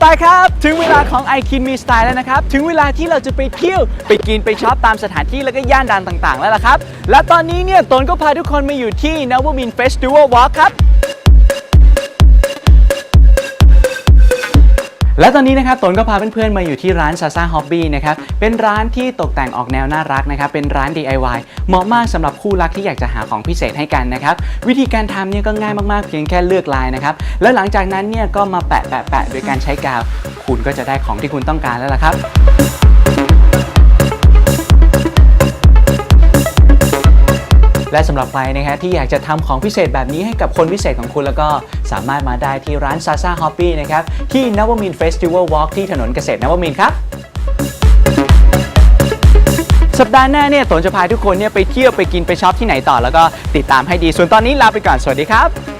ไปครับ ถึงเวลาของไอคินมีสไตล์แล้วนะครับ ถึงเวลาที่เราจะไปเที่ยว ไปกินไปช็อปตามสถานที่แล้วก็ย่านดังต่าง ๆ แล้วล่ะครับ และตอนนี้เนี่ยตนก็พาทุกคนมาอยู่ที่ n a v a m i n Festival Walk ครับ และตอนนี้นะครับตนก็พาเพื่อนๆมาอยู่ที่ร้านซาซาฮอบบี้นะครับ เป็นร้านที่ตกแต่งออกแนวน่ารักนะครับ เป็นร้าน DIY เหมาะมากสำหรับคู่รักที่อยากจะหาของพิเศษให้กันนะครับ วิธีการทำเนี่ยก็ง่ายมากๆ เพียงแค่เลือกลายนะครับ แล้วหลังจากนั้นเนี่ยก็มาแปะแปะแปะโดยการใช้กาว คุณก็จะได้ของที่คุณต้องการแล้วล่ะครับ และสำหรับใครนะฮะที่อยากจะทำของพิเศษแบบนี้ให้กับคนพิเศษของคุณแล้วก็สามารถมาได้ที่ร้าน Sasa Hobby นะครับที่นวมินเฟสติวัลวอล์กที่ถนนเกษตรนวมินครับสัปดาห์หน้าเนี่ยตนจะพาทุกคนเนี่ยไปเที่ยวไปกินไปช็อปที่ไหนต่อแล้วก็ติดตามให้ดี ส่วนตอนนี้ลาไปก่อน สวัสดีครับ